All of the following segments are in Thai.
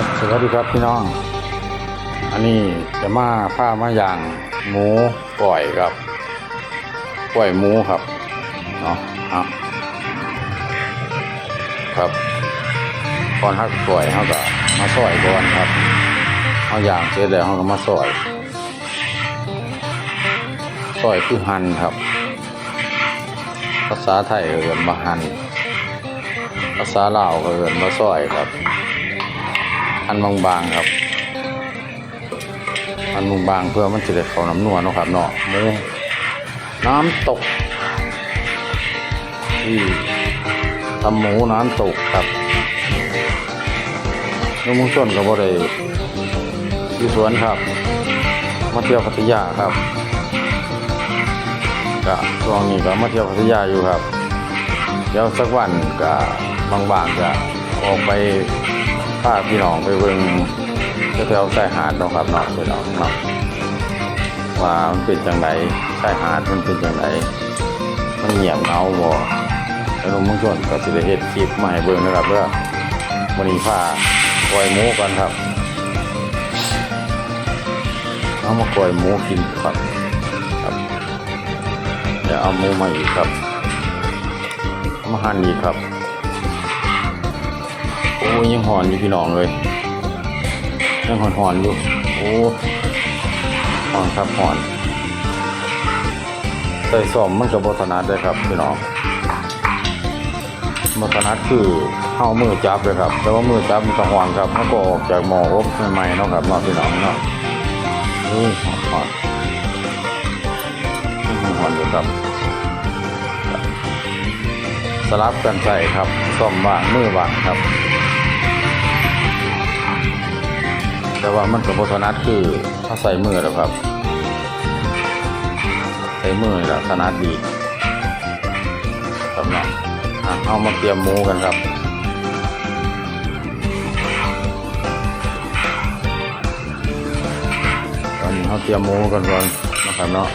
ครับ สวัสดีครับพี่น้อง อันนี้จะมาผ้ามาอย่างหมูก่อยครับก่อยหมูครับเนาะครับก่อนฮักก่อยเขาก็มาซอยก่อนครับเอาอย่างเสร็จแล้วเขาก็มาซอยซอยคือหันครับ ภาษาไทยเรียกมาหัน ภาษาลาวเรียกมาซอยครับ อันบางๆครับอันบางๆเพื่อมันจะได้เข้าน้ำนัวเนาะครับเนาะมูน้ำตกที่ทำหมูน้ำตกครับนุ่มงส้นกับบ่ได้อยู่สวนครับมาเที่ยวพัทยาครับก็ช่วงนี้ก็มาเที่ยวพัทยาอยู่ครับ เดี๋ยวสักวันก็บางๆก็ออกไป พาพี่น้องไปเบิ่งแถวๆชายหาดเนาะครับเนาะพี่น้องเนาะว่ามันเป็นจังไดชายหาดมันเป็นจังไดมันเงียบเหงาบ่แล้วลุงมุ่งชนก็สิได้เฮ็ดคลิปมาให้เบิ่งนะครับเด้อวันนี้พาปล่อยหมูกันครับเอามาปล่อยหมูกินครับครับเดี๋ยวเอาหมูมาอีกครับมาหั่นอีกครับ โอ้ยยังหอนอยู่พี่น้องเลยยังหอนหอนอยู่โอ้หอนครับหอนใส่ซ่อมมันกับบถนัดเลยครับพี่น้องบถนัดคือเข้ามือจับเลยครับ แต่ว่ามือจับมันก็หอนครับมันก็ออกจากหม้ออบใหม่ๆเนาะครับเนาพี่น้องเนาะนี่หอนหอนยังหอนอยู่ครับสลับกันใส่ครับซ่อมบ้างมือบ้างครับ แต่ว่ามันกับบถนัดคือถ้าใส่มือแล้วครับ ใส่มือนี่และถนัดดีครับเนาะเอามาเตรียมหมูกันครับตอนนี้เขาเตรียมหมูกันก่อนนะครับเนาะ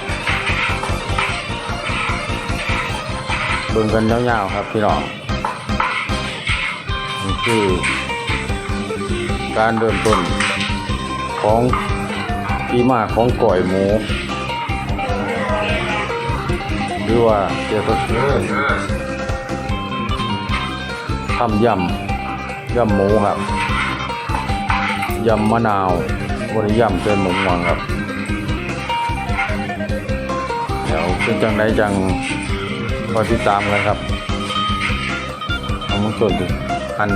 เบิ่งกันยาวๆครับพี่น้องนี่คือการเริ่มต้น ของที่มาของก่อยหมู หรือว่าเกี่ยวกับทำยำยำหมูครับยำมะนาวบริยำเจนหมูงวงครับ เดี๋ยวเป็นจังไดจังคอยติดตามกันครับเอามุส่วนถึงอัน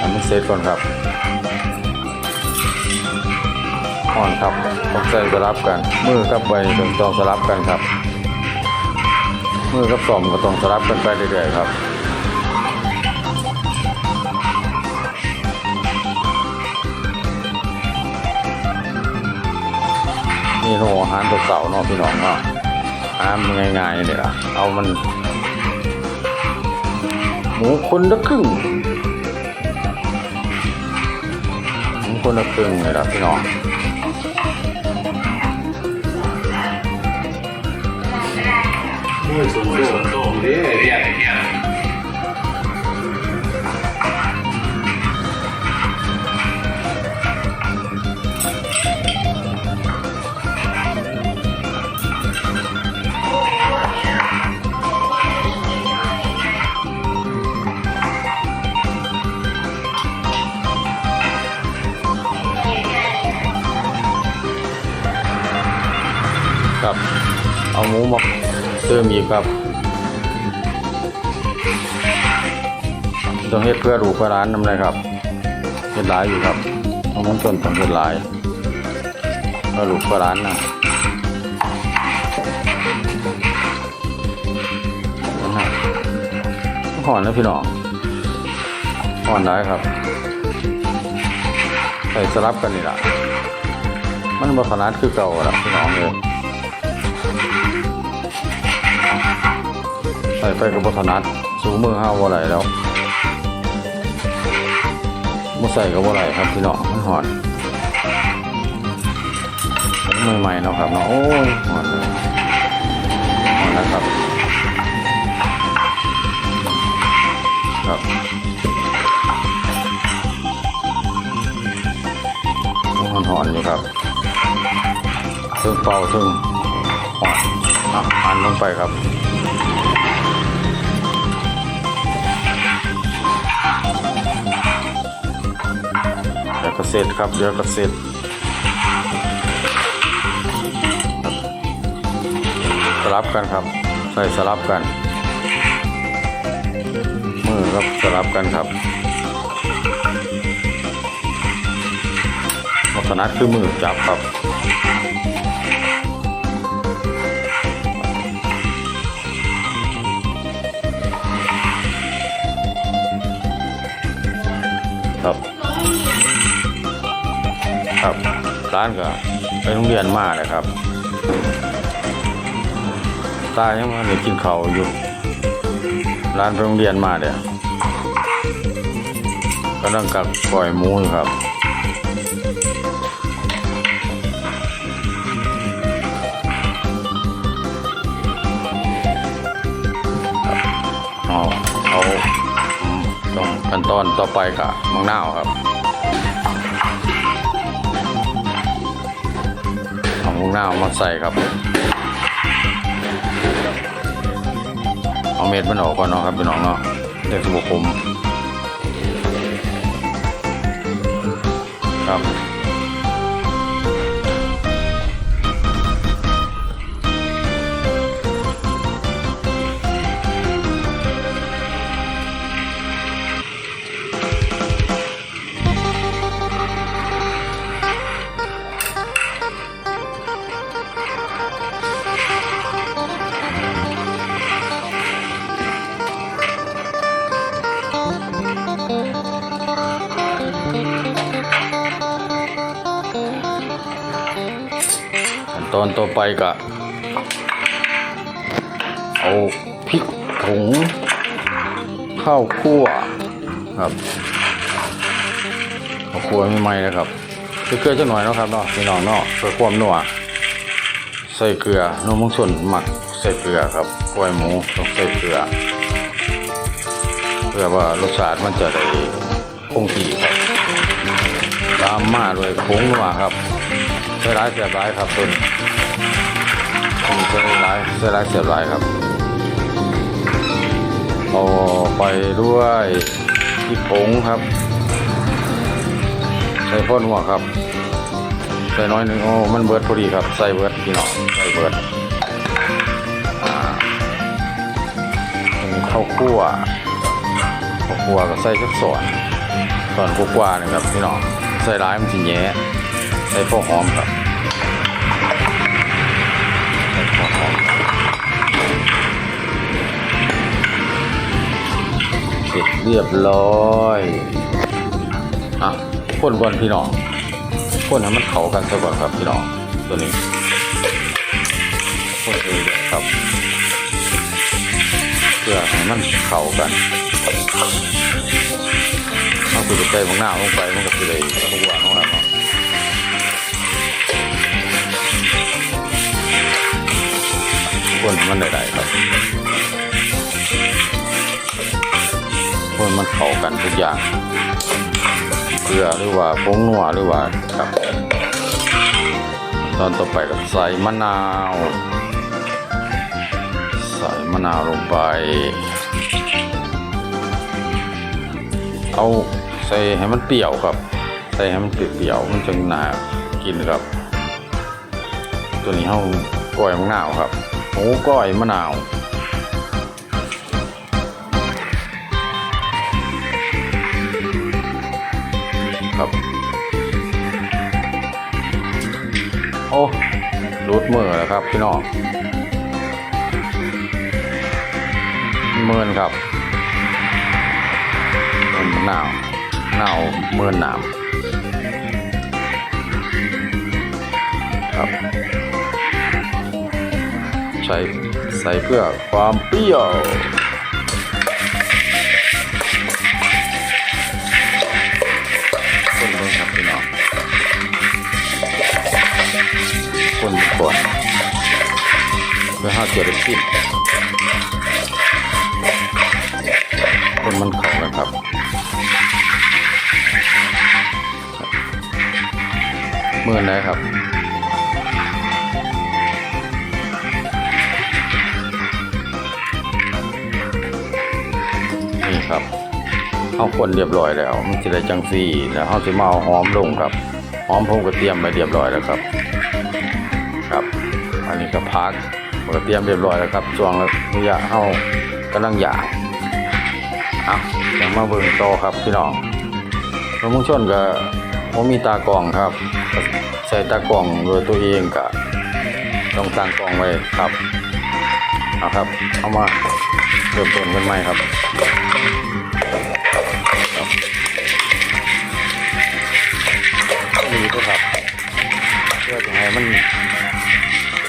อันนี้เซตก่อนครับ อ่อนครับต้องใส่สลับกัน มือกับใบต้องต้องสลับกันครับ มือกับสอมก็ต้องสลับกันไปเรื่อยๆครับนี่โหอาหารตัวเก่าๆเนาะพี่น้องเนาะอาหารมันง่ายๆเนี่ยละเอามัน หมูคนละครึ่งผมคนละครึ่งเลยครับพี่น้อง มือสูงโต่งเรีย เรียกเรียกครับเอาหมูมาเติมอีกครับต้องเฮ็ดเพื่อดูเพื่อร้านนำเลยครับเฮ็ดหลายอยู่ครับเอามันต้นต้องเฮ็ดหลายเพื่อลูกเพื่อร้านนะนะห่อนนะพี่น้องห่อนได้ครับใส่สลับกันนี่แหละมันบ่ถนัดคือเก่าละพี่น้องเลย ใส่ไฟกับบถนัดสูงมือห้าวอะไรแล้วมาใส่กับอะไรครับพี่น้องมันหอนใหม่ๆเนาะครับเนาะโอ้ยหอนเลยนะครับครับหอนหอนอยู่ครับซึ่งเป่าซึ่งหอนอะอันลงไปครับ เก็เสร็จครับเดี๋ยวก็เสร็จสลับกันครับ ใส่สลับกันมือครับสลับกันครับลักษณะคือมือจับครับานก็ไปโรงเรียนมาเลยครับ ตายังมาได้กินข้าวอยู่ร้านไปโรงเรียนมาเดี๋ยวก็ต้องกับปล่อยมูยครับเอาเอาต้องขั้นตอนต่อไปกับมังนาวครับ เอามังนามาใส่ครับ เอาเม็ดมันออกก่อนเนาะครับพี่น้องเนาะเด็กสบุคม อนต่อไปก็เอาพริกผงข้าวคั่วครับข้าวคั่วไม่ไหม้นะครับเกลือจะหน่อยนะครับเนาะพี่น้องเนาะเพื่อความนัวใส่เกลือนมมุงส่วนหมักใส่เกลือครับกล้วยหมูต้องใส่เกลือ เพื่อว่ารสชาติมันจะได้คงที่ครับตามมาด้วยผงนัวครับ ใส่ร้ายเสียบร้ายครับต้นใส่ร้ายใส่ร้ายเสียบร้ายครับเอาไปด้วยพริกผงครับใส่พ่นหัวครับใส่น้อยหนึ่งโอ้มันเบิดพอดีครับใส่เบิดพี่น้องใส่เบิดอ่าอันนี้ข้าวคั่วข้าวคั่วก็ใส่สักส่วนส่วนกว่าๆนะครับพี่น้องใส่ร้ายมันสิแย่ ใส่พวกหอมครับใส่พวกหอมเสร็จเรียบร้อยอะคนก่อนพี่น้องคนให้มันเข้ากันซะก่อนครับพี่น้องตัวนี้คนเลยครับ เพื่อให้มันเข้ากันเอาคือใจของหน้าลงไปมันก็คือเลยทุกวัน คนมันได้ๆครับคนมันเข้ากันทุกอย่างเกลือหรือว่าผงนัวหรือว่าครับ ตอนต่อไปก็ใส่มะนาว ใส่มะนาวลงไป เอาใส่ให้มันเปรี้ยวครับ ใส่ให้มันเปรี้ยวๆมันจึงน่ากินครับ ตัวนี้เฮาก้อยมะนาวครับ หมูก้อยมะนาวครับโอ้รูดมือแล้วครับพี่น้องเมินครับมันหนาวหนาวเมื่อนหนาวครับ ใส่ใส่เพื่อความเปรี้ยวคนเบิ่งครับพี่น้องคนก่อนเพื่อห้าเกิดได้กินคนมันข้ากันครับคมือไหนครับ เอาคนเรียบร้อยแล้วมันจะได้จังซี่แล้วเขาจะมาเอาหอมลงครับหอมผมก็เตรียมไปเรียบร้อยแล้วครับครับ อันนี้ก็พักผมก็เตรียมเรียบร้อยแล้วครับช่วงระยะเฮากำลังอยากอะเดี๋ยวมาเบิ่งต่อครับพี่น้องรถมุ่งชนก็ผมมีตากล้องครับ ใส่ตากล้องโดยตัวเองก็ต้องตั้งกล้องไว้ครับเอาครับ เอามาเริ่มต้นกันใหม่ครับ มัน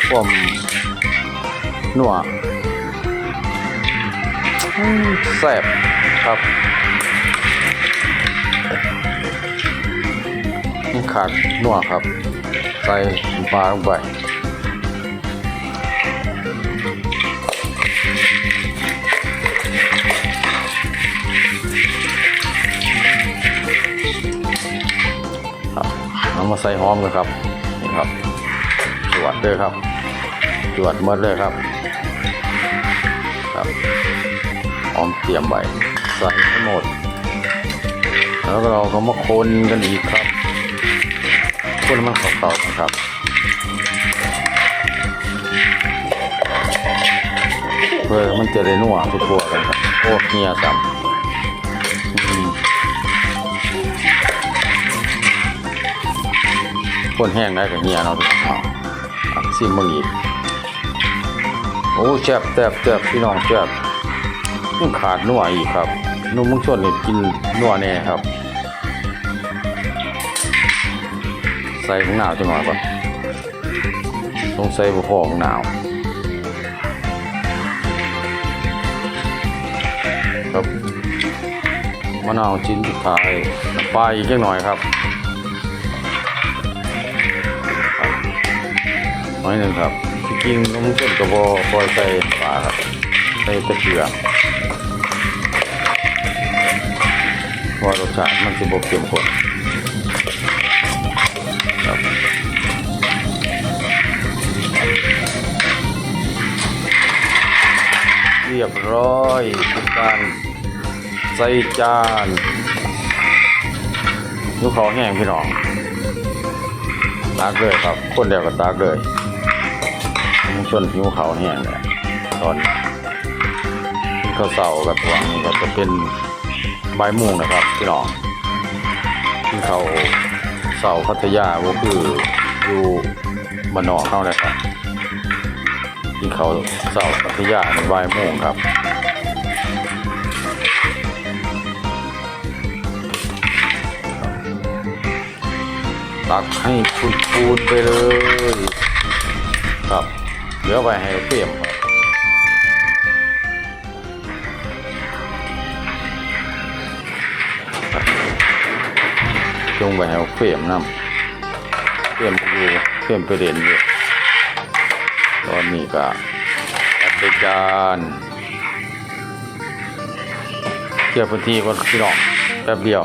ความนัวแซ่บครับขาดนัวครับ ใส่ปลาลงไปครับเอามาใส่หอมกันครับ ครับจวดเลยครับจวดหมดเลยครับ ครับหอมเตรียมไว้ใส่ให้หมด แล้วเราก็มาคนกันอีกครับ คนให้มันเข้าๆกันครับเพื่อมันจะได้นัวทั่วกันครับโอ้เฮียซ้ำ คนแห้งได้กับเฮียเนาะทุกคนเนาะอะซิมมึงอีกโอ้แซ่บแซ่บแซ่บพี่น้องแซ่บยังขาดนัวอีกครับนุ่มมึงชวนนี่กินนัวแน่ครับ ใส่ของหนาวจังหน่อยก่อนต้องใส่บุพอของหนาวครับมะนาวชิ้นสุดท้ายน้ำปอีกเล็กหน่อยครับ น้อยหนึ่งครับจริงน้ำมันต้นกระบอกคอยใส่ปลาครับใส่ตะเกียบพราะว่ารสชาติมันจะบกเข้มข้นครับเรียบร้อยเป็นการใส่จานลูกเขาแห้งพี่น้องตากเลยครับ คนเดียวก็ตากเลย มันชนผิวเขาแห้งเลยตอนที่เขาวเสากับตัวนี้ก็จะเป็นใบมุ่งนะครับพี่น้องที่เขาเสาพัทยาก็คืออยู่บ้านนอกเขาเลยครับที่เขาเสาพัทยาในใบมุ่งครับตักให้พูนไปเลยครับ เหลือไว้ให้เปรียมครับจงไว้ให้เปรียมน้ำเปรียมอยู่เปรียมไปเด่นอยู่ตอนนี้ก็จัดไปจานเคลียร์พื้นที่ก่อนพี่น้องแป๊บเดียว